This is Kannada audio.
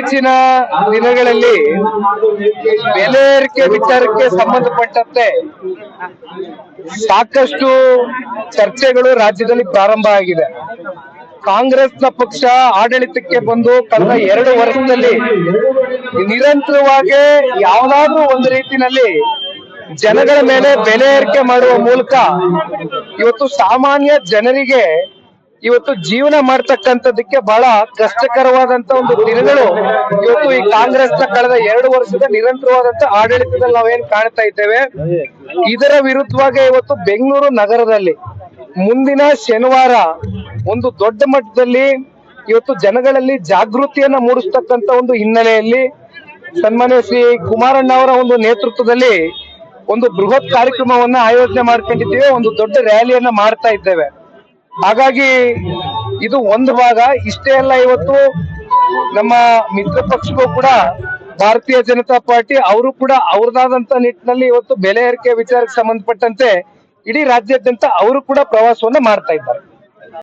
ಇತ್ತೀಚಿನ ದಿನಗಳಲ್ಲಿ ಬೆಲೆ ಏರಿಕೆ ವಿಚಾರಕ್ಕೆ ಸಂಬಂಧಪಟ್ಟಂತೆ ಸಾಕಷ್ಟು ಚರ್ಚೆಗಳು ರಾಜ್ಯದಲ್ಲಿ ಪ್ರಾರಂಭ ಆಗಿದೆ. ಕಾಂಗ್ರೆಸ್ನ ಪಕ್ಷ ಆಡಳಿತಕ್ಕೆ ಬಂದು ಕಳೆದ ಎರಡು ವರ್ಷದಲ್ಲಿ ನಿರಂತರವಾಗಿ ಯಾವುದಾದ್ರೂ ಒಂದು ರೀತಿಯಲ್ಲಿ ಜನಗಳ ಮೇಲೆ ಬೆಲೆ ಏರಿಕೆ ಮಾಡುವ ಮೂಲಕ ಇವತ್ತು ಸಾಮಾನ್ಯ ಜನರಿಗೆ ಇವತ್ತು ಜೀವನ ಮಾಡ್ತಕ್ಕಂಥದ್ದಕ್ಕೆ ಬಹಳ ಕಷ್ಟಕರವಾದಂತ ಒಂದು ದಿನಗಳು ಇವತ್ತು ಈ ಕಾಂಗ್ರೆಸ್ನ ಕಳೆದ ಎರಡು ವರ್ಷದ ನಿರಂತರವಾದಂತ ಆಡಳಿತದಲ್ಲಿ ನಾವೇನ್ ಕಾಣ್ತಾ ಇದ್ದೇವೆ? ಇದರ ವಿರುದ್ಧವಾಗಿ ಇವತ್ತು ಬೆಂಗಳೂರು ನಗರದಲ್ಲಿ ಮುಂದಿನ ಶನಿವಾರ ಒಂದು ದೊಡ್ಡ ಮಟ್ಟದಲ್ಲಿ ಇವತ್ತು ಜನಗಳಲ್ಲಿ ಜಾಗೃತಿಯನ್ನ ಮೂಡಿಸ್ತಕ್ಕಂತ ಒಂದು ಹಿನ್ನೆಲೆಯಲ್ಲಿ ಸನ್ಮಾನ್ಯ ಶ್ರೀ ಕುಮಾರಣ್ಣ ಅವರ ಒಂದು ನೇತೃತ್ವದಲ್ಲಿ ಒಂದು ಬೃಹತ್ ಕಾರ್ಯಕ್ರಮವನ್ನ ಆಯೋಜನೆ ಮಾಡ್ಕೊಂಡಿದ್ದೇವೆ. ಒಂದು ದೊಡ್ಡ ರ್ಯಾಲಿಯನ್ನ ಮಾಡ್ತಾ ಇದ್ದೇವೆ. ಹಾಗಾಗಿ ಇದು ಒಂದು ಭಾಗ. ಇಷ್ಟೇ ಅಲ್ಲ, ಇವತ್ತು ನಮ್ಮ ಮಿತ್ರ ಪಕ್ಷಗೂ ಕೂಡ ಭಾರತೀಯ ಜನತಾ ಪಾರ್ಟಿ, ಅವರು ಕೂಡ ಅವ್ರದಾದಂತ ನಿಟ್ಟಿನಲ್ಲಿ ಇವತ್ತು ಬೆಲೆ ಏರಿಕೆ ವಿಚಾರಕ್ಕೆ ಸಂಬಂಧಪಟ್ಟಂತೆ ಇಡೀ ರಾಜ್ಯಾದ್ಯಂತ ಅವರು ಕೂಡ ಪ್ರವಾಸವನ್ನ ಮಾಡ್ತಾ ಇದ್ದಾರೆ.